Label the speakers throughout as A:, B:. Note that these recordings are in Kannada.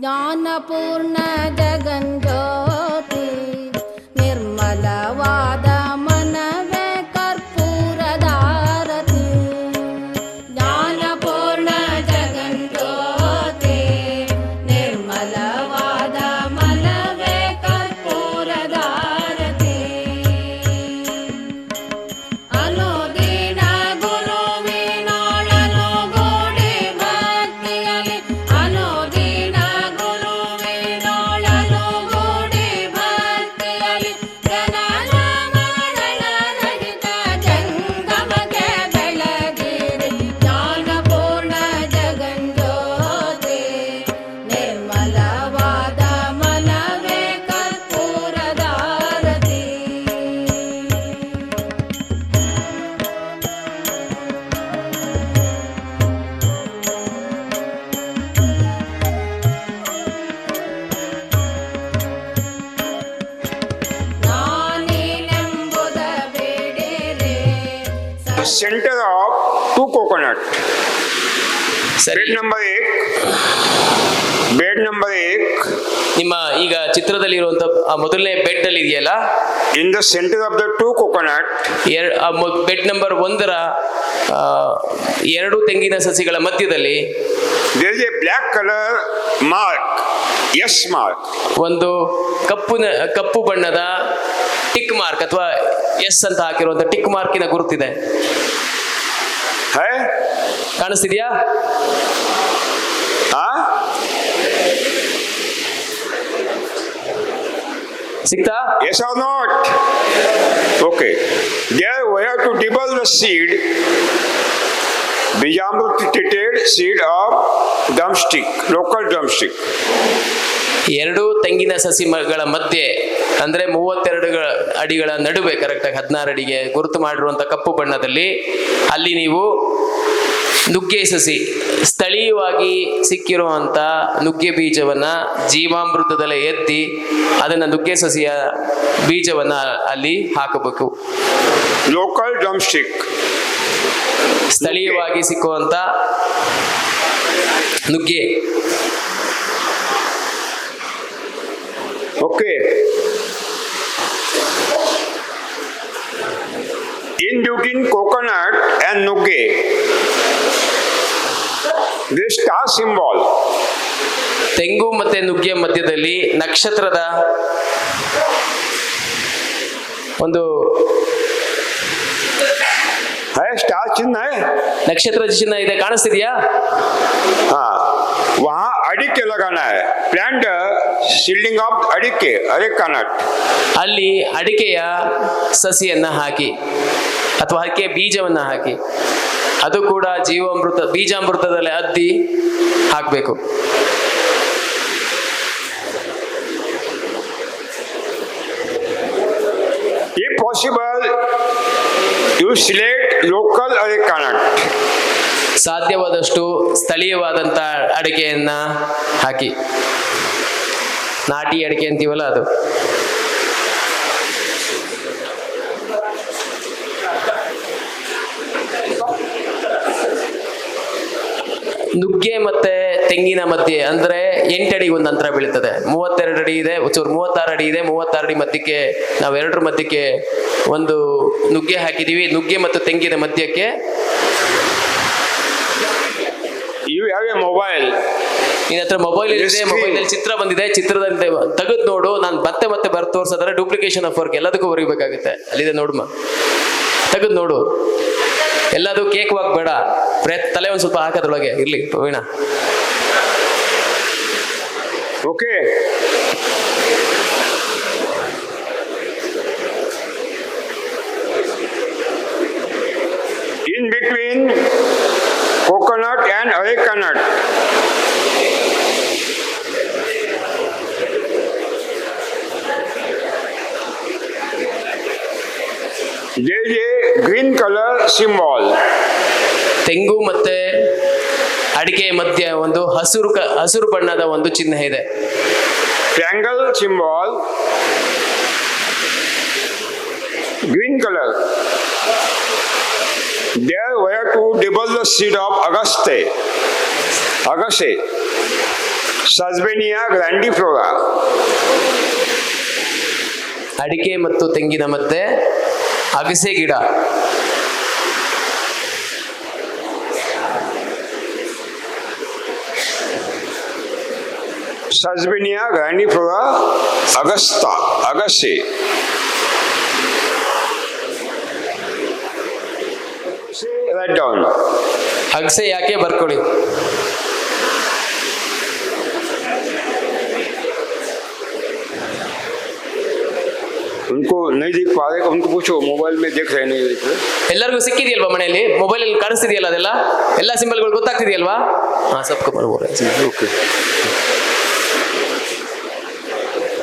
A: ஞான
B: center of two coconut.
C: ಸರಿ.
B: ನಂಬರ್ ಏಕ್ ಬೆಡ್ ನಂಬರ್ ಏಕ್
C: ನಿಮ್ಮ ಈಗ ಚಿತ್ರದಲ್ಲಿ ಇರುವಂತ ಮೊದಲನೇ ಬೆಡ್ ಅಲ್ಲಿ ಇದೆಯಲ್ಲ?
B: In the centre of the two coconut
C: bed number ಒಂದರ ಎರಡು ತೆಂಗಿನ ಸಸಿಗಳ ಮಧ್ಯದಲ್ಲಿ
B: there a black colour mark is mark
C: ಒಂದು ಕಪ್ಪು ಕಪ್ಪು ಬಣ್ಣದ ಟಿಕ್ ಮಾರ್ಕ್ ಅಥವಾ ಎಸ್ ಅಂತ ಹಾಕಿರುವಂತ ಟಿಕ್ ಮಾರ್ಕಿನ ಗುರುತಿದೆ. ಕಾಣಿಸ್ತಿದ್ಯಾ? ಸಿಕ್ತಾ?
B: Yes or not okay the way to dibble the seed bijamrit ಟಿಟೇಡ್ seed of drumstick local drumstick
C: ಎರಡು ತೆಂಗಿನ ಸಸಿಗಳ ಮಧ್ಯೆ ಅಂದ್ರೆ ಮೂವತ್ತೆರಡು ಅಡಿಗಳ ನಡುವೆ ಕರೆಕ್ಟಾಗಿ ಹದಿನಾರು ಅಡಿಗೆ ಗುರುತು ಮಾಡಿರುವಂತ ಕಪ್ಪು ಬಣ್ಣದಲ್ಲಿ ಅಲ್ಲಿ ನೀವು ನುಗ್ಗೆ ಸಸಿ ಸ್ಥಳೀಯವಾಗಿ ಸಿಕ್ಕಿರುವಂತ ನುಗ್ಗೆ ಬೀಜವನ್ನ ಜೀವಾಮೃತದಲ್ಲೇ ಎತ್ತಿ ಅದನ್ನ ನುಗ್ಗೆ ಸಸಿಯ ಬೀಜವನ್ನ ಅಲ್ಲಿ ಹಾಕಬೇಕು.
B: Local drumstick.
C: ಸ್ಥಳೀಯವಾಗಿ ಸಿಕ್ಕುವಂತ ನುಗ್ಗೆ.
B: Okay. Indutin coconut and nuಗ್ಗೆ. This ಸ್ಟಾರ್ ಸಿಂಬಾಲ್
C: ತೆಂಗು ಮತ್ತೆ ನುಗ್ಗೆ ಮಧ್ಯದಲ್ಲಿ ನಕ್ಷತ್ರದ ಒಂದು
B: ಸ್ಟಾರ್ ಚಿನ್ನ
C: ನಕ್ಷತ್ರದ ಚಿನ್ನ ಇದೆ ಕಾಣಿಸ್ತಿದ್ಯಾ
B: ಹಾ अडिके लगाना है plant ceiling of अडिके areca nut
C: ಅಲ್ಲಿ ಅಡಿಕೆಯ ಸಸಿಯನ್ನ ಹಾಕಿ ಅಥವಾ ಅದಕ್ಕೆ ಬೀಜವನ್ನ ಹಾಕಿ ಅದು ಕೂಡ ಜೀವಾಮೃತ ಬೀಜಾಮೃತದಲ್ಲಿ ಅದ್ದಿ ಹಾಕಬೇಕು
B: if possible you select local areca nut
C: ಸಾಧ್ಯವಾದಷ್ಟು ಸ್ಥಳೀಯವಾದಂತ ಅಡಿಕೆಯನ್ನ ಹಾಕಿ. ನಾಟಿ ಅಡಿಕೆ ಅಂತೀವಲ್ಲ ಅದು. ನುಗ್ಗೆ ಮತ್ತೆ ತೆಂಗಿನ ಮಧ್ಯೆ ಅಂದ್ರೆ ಎಂಟಡಿಗೆ ಒಂದು ಅಂತರ ಬೀಳ್ತದೆ. ಮೂವತ್ತೆರಡು ಅಡಿ ಇದೆ ಚೂರು ಮೂವತ್ತಾರು ಅಡಿ ಇದೆ, ಮೂವತ್ತಾರು ಅಡಿ ಮಧ್ಯಕ್ಕೆ ನಾವು ಎರಡರ ಮಧ್ಯಕ್ಕೆ ಒಂದು ನುಗ್ಗೆ ಹಾಕಿದೀವಿ. ನುಗ್ಗೆ ಮತ್ತು ತೆಂಗಿನ ಮಧ್ಯಕ್ಕೆ
B: you ಮೊಬೈಲ್
C: ನಿನ್ನ ಹತ್ರ ಮೊಬೈಲ್ ಇದೆ ಮೊಬೈಲ್ ಅಲ್ಲಿ ಚಿತ್ರ ಬಂದಿದೆ ಚಿತ್ರದಲ್ಲಿ ತೆಗೆದು ನೋಡು. ನಾನು ಮತ್ತೆ ಮತ್ತೆ ಬರ್ ತೋರ್ಸೋದ್ರೆ ಡೂಪ್ಲಿಕೇಶನ್ ಆಫ್ ವರ್ಕ್ ಎಲ್ಲದಕ್ಕೂ ಬರೀಬೇಕಾಗುತ್ತೆ. ಅಲ್ಲಿದೆ ನೋಡುಮ. ತೆಗೆದು ನೋಡು. ಎಲ್ಲದು ಕೇಕ್ ವಾಕ್ ಬೇಡ. ಪ್ರಯತ್ನ ತಲೆ ಒಂದು ಸ್ವಲ್ಪ ಹಾಕೋದ್ರೊಳಗೆ ಇರ್ಲಿ Veena
B: okay in between coconut and away Kannada green colour symbol
C: ತೆಂಗು ಮತ್ತೆ ಅಡಿಕೆ ಮಧ್ಯೆ ಒಂದು ಹಸಿರು ಹಸಿರು ಬಣ್ಣದ ಒಂದು ಚಿಹ್ನೆ ಇದೆ.
B: Triangle symbol green colour dibble the seed of agasthe agase Sesbania grandiflora ಫ್ಲೋರ
C: ಅಡಿಕೆ ಮತ್ತು ತೆಂಗಿನ ಮತ್ತೆ ಅಗಸೆ ಗಿಡ.
B: ಸಜ್ಬೆನಿಯ ಗ್ರ್ಯಾಂಡಿ ಫ್ಲೋರ ಅಗಸ್ತ ಅಗಸೆ that ಅವನು
C: ಅಗಸೆ ಯಾಕೆ ಬರ್ಕೊಳ್ಳಿ?
B: ಉನ್ಕೋ ಉನ್ಕೋ ಮೊಬೈಲ್ ಮೇ
C: ಎಲ್ಲರಿಗೂ ಸಿಕ್ಕಿದೆಯಲ್ವಾ ಮನೆಯಲ್ಲಿ? ಮೊಬೈಲ್ ಅಲ್ಲಿ ಕಾಣಿಸ್ತಿದೆಯಲ್ಲ ಅದೆಲ್ಲ? ಎಲ್ಲ ಸಿಂಬಲ್ಗಳು ಗೊತ್ತಾಗ್ತಿದೆಯಲ್ವಾ? ಹಾ ಬರ್ಬೋದು
B: okay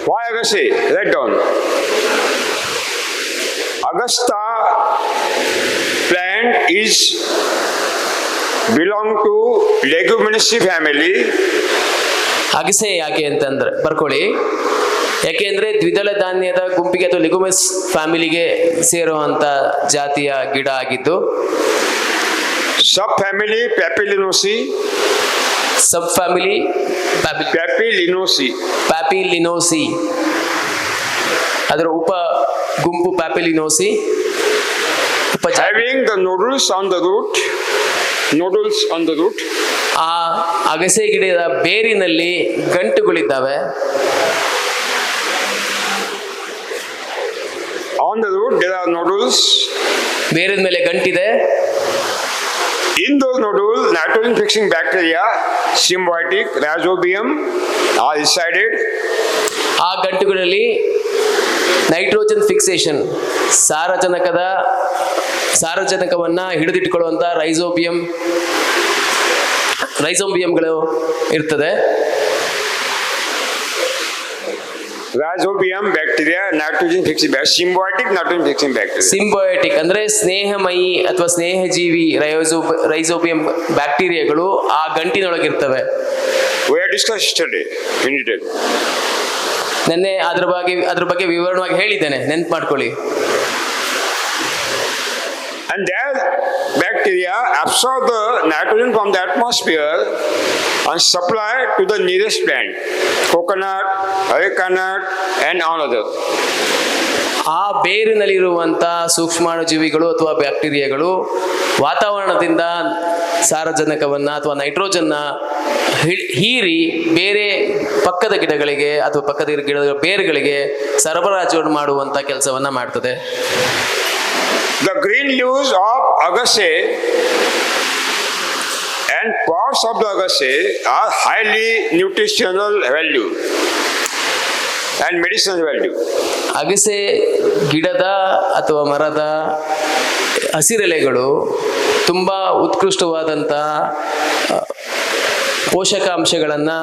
B: why agase right down agasta plant is belong to leguminaceae family.
C: ಅಗಸೆ ಯಾಕೆ ಅಂತಂದ್ರೆ ಬರ್ಕೊಳ್ಳಿ. ಯಾಕೆಂದ್ರೆ ದ್ವಿದಳ ಧಾನ್ಯದ ಗುಂಪಿಗೆ ಅಥವಾ ಲಿಗುಮಸ್ ಫ್ಯಾಮಿಲಿಗೆ ಸೇರುವಂತ ಜಾತಿಯ ಗಿಡ ಆಗಿದ್ದು
B: sub family
C: Papilionaceae sub
B: family
C: Papilionaceae Papilionaceae ಅದರ ಉಪ ಗುಂಪು ಪ್ಯಾಪಿಲಿನೋಸಿ ಮಾಡಬೇಕು
B: having the nodules on the root nodules on the root
C: ಆ ಅಗಸೆ ಗಿಡದ ಬೇರಿನಲ್ಲಿ ಗಂಟುಗಳಿದ್ದಾವೆ.
B: On the root there are nodules
C: ಬೇರಿನ ಮೇಲೆ ಗಂಟಿದೆ.
B: In those nodule natural infection bacteria symbiotic rhizobium ಆ ಡಿಸೈಡೆಡ್
C: ಆ ಗಂಟುಗಳಲ್ಲಿ ನೈಟ್ರೋಜನ್ ಫಿಕ್ಸೇಷನ್ ಸಾರಜನಕದ ಸಾರಜನಕವನ್ನ ಹಿಡಿದಿಟ್ಕೊಳ್ಳುವಂತ ರೈಸೋಬಿಯಂ ರೈಸೋಬಿಯಂಗಳು ಇರ್ತದೆ.
B: Rhizobium bacteria nitrogen fixing symbiotic nitrogen fixing bacteria.
C: Symbiotic ಅಂದ್ರೆ ಸ್ನೇಹಮಯಿ ಅಥವಾ ಸ್ನೇಹಜೀವಿ ರೈಸೋ ರೈಸೋಬಿಯಂ ಬ್ಯಾಕ್ಟೀರಿಯಾಗಳು ಆ ಗಂಟಿನೊಳಗಿರ್ತವೆ.
B: ವೈ ಡಿಸ್ಕಸ್ ಸ್ಟಡಿ
C: ನೆನ್ನೆ ಅದ್ರ ಬಗ್ಗೆ ಅದ್ರ ಬಗ್ಗೆ ವಿವರಣವಾಗಿ ಹೇಳಿದ್ದೇನೆ ನೆನ್ಪು ಮಾಡ್ಕೊಳ್ಳಿ
B: And that bacteria absorb the nitrogen from the atmosphere and supply to the nearest plant, coconut, areca nut, and all other.
C: ಆ ಬೇರಿನಲ್ಲಿರುವಂತ ಸೂಕ್ಷ್ಮಾಣುಜೀವಿಗಳು ಅಥವಾ ಬ್ಯಾಕ್ಟೀರಿಯಾಗಳು ವಾತಾವರಣದಿಂದ ಸಾರಜನಕವನ್ನ ಅಥವಾ ನೈಟ್ರೋಜನ್ನ ಹೀರಿ ಬೇರೆ ಪಕ್ಕದ ಗಿಡಗಳಿಗೆ ಅಥವಾ ಪಕ್ಕದ ಗಿಡದ ಬೇರುಗಳಿಗೆ ಸರಬರಾಜು ಮಾಡುವಂತ ಕೆಲಸವನ್ನ ಮಾಡ್ತದೆ.
B: The green leaves of agase and parts of the agase are highly nutritional value and medicinal value
C: agase ಗಿಡದ ಅಥವಾ ಮರದ ಹಸಿರೆಲೆಗಳು ತುಂಬಾ ಉತ್ಕೃಷ್ಟವಾದಂತಹ ಪೋಷಕಾಂಶಗಳನ್ನು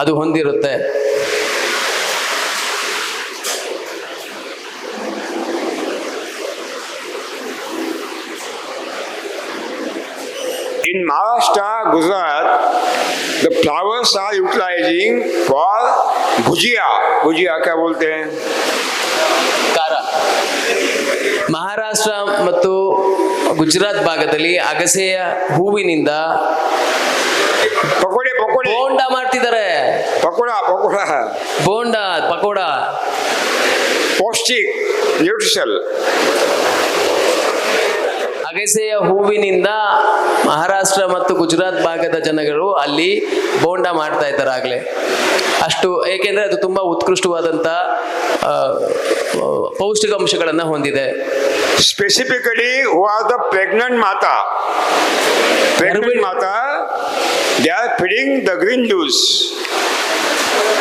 C: ಅದು ಹೊಂದಿರುತ್ತೆ
B: In Maharashtra, Gujarat, the flowers are utilizing for bhujia. Bhujia क्या बोलते हैं?
C: ಖಾರ ಮಹಾರಾಷ್ಟ್ರ ಮತ್ತು ಗುಜರಾತ್ ಭಾಗದಲ್ಲಿ ಅಗಸೆಯ ಹೂವಿನಿಂದ
B: ಪಕೋಡೆ ಪಕೋಡೆ.
C: ಬೋಂಡ ಮಾಡ್ತಿದ್ದಾರೆ.
B: ಪಕೋಡ ಪಕೋಡ.
C: ಬೋಂಡ ಪಕೋಡ.
B: ಪೌಷ್ಟಿಕ ನ್ಯೂಟ್ರಿಷಲ್.
C: ಅಗಸೆಯ ಹೂವಿನಿಂದ ಮಹಾರಾಷ್ಟ್ರ ಮತ್ತು ಗುಜರಾತ್ ಭಾಗದ ಜನಗಳು ಅಲ್ಲಿ ಬೋಂಡ ಮಾಡ್ತಾ ಇದ್ದಾರೆ ಆಗಲೇ. ಅಷ್ಟು ಏಕೆಂದರೆ ಅದು ತುಂಬಾ ಉತ್ಕೃಷ್ಟವಾದಂತ ಪೌಷ್ಟಿಕಾಂಶಗಳನ್ನು ಹೊಂದಿದೆ.
B: ಸ್ಪೆಸಿಫಿಕಲಿ ವಾಸ್ ಪ್ರೆಗ್ನೆಂಟ್
C: ಮಾತಾ
B: pregnant Mata they're feeding the green juice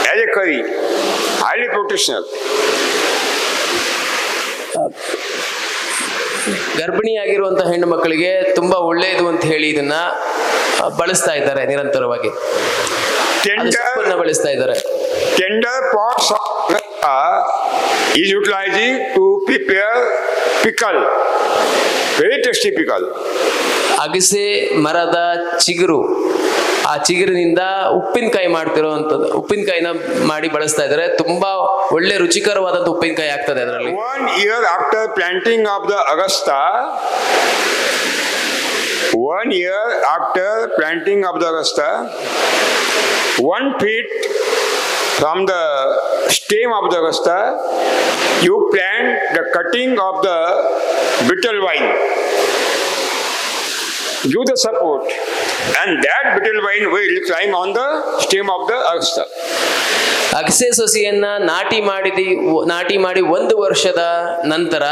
B: are a curry highly protectional
C: ಗರ್ಭಿಣಿಯಾಗಿರುವಂಥ ಹೆಣ್ಣು ಮಕ್ಕಳಿಗೆ ತುಂಬ ಒಳ್ಳೆಯದು ಅಂತ ಹೇಳಿ ಇದನ್ನ ಬಳಸ್ತಾ ಇದ್ದಾರೆ ನಿರಂತರವಾಗಿ. ಟೆಂಡರ್
B: ಅನ್ನು
C: ಬಳಸ್ತಾ ಇದ್ದಾರೆ.
B: ಟೆಂಡರ್ ಪಾಟ್ಸ್ ಈ utilise to prepare pickle very tasty pickle
C: ಅಗಸೆ ಮರದ ಚಿಗುರು. ಆ ಚಿಗುರಿನಿಂದ ಉಪ್ಪಿನಕಾಯಿ ಮಾಡ್ತಿರೋವಂಥದ್ದು ಉಪ್ಪಿನಕಾಯಿನ ಮಾಡಿ ಬಳಸ್ತಾ ಇದ್ದಾರೆ ತುಂಬಾ ಒಳ್ಳೆ ರುಚಿಕರವಾದಂತ ಉಪ್ಪಿನಕಾಯಿ ಆಗ್ತದೆ ಅದರಲ್ಲಿ.
B: One year after planting of the agasta one year after planting of the agasta one feet from the stem of the agasta you plant the cutting of the betel vine you the support, and that betel vine will climb on the stem of the Agasta.
C: ಅಗಸೆ ಸಸಿಯನ್ನ ನಾಟಿ ಮಾಡಿದಿ ನಾಟಿ ಮಾಡಿ ಒಂದು ವರ್ಷದ ನಂತರ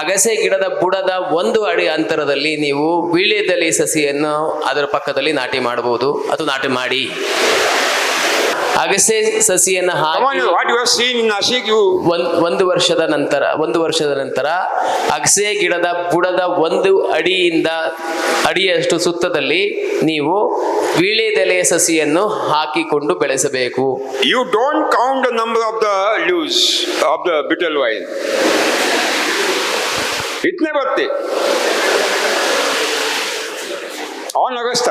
C: ಅಗಸೆ ಗಿಡದ ಬುಡದ ಒಂದು ಅಡಿ ಅಂತರದಲ್ಲಿ ನೀವು ವೀಳ್ಯದೆಲೆ ಸಸಿಯನ್ನು ಅದರ ಪಕ್ಕದಲ್ಲಿ ನಾಟಿ ಮಾಡಬಹುದು ಅಥವಾ ನಾಟಿ ಮಾಡಿ ಅಗಸೆ ಸಸಿಯನ್ನು ಹಾಕಿ
B: what you have seen in Nashik, you
C: ಒಂದ್ ಒಂದು ವರ್ಷದ ನಂತರ ಒಂದು ವರ್ಷದ ನಂತರ ಅಗಸೆ ಗಿಡದ ಬುಡದ ಒಂದು ಅಡಿಯಿಂದ ಅಡಿಯಷ್ಟು ಸುತ್ತದಲ್ಲಿ ನೀವು ವೀಳ್ಯದೆಲೆ ಸಸಿಯನ್ನು ಹಾಕಿಕೊಂಡು ಬೆಳೆಸಬೇಕು.
B: You don't count number of the leaves of the betel vine ಇಟ್ನೇ ಬರ್ತಿ ಆನ್ ಅಗಸ್ಟ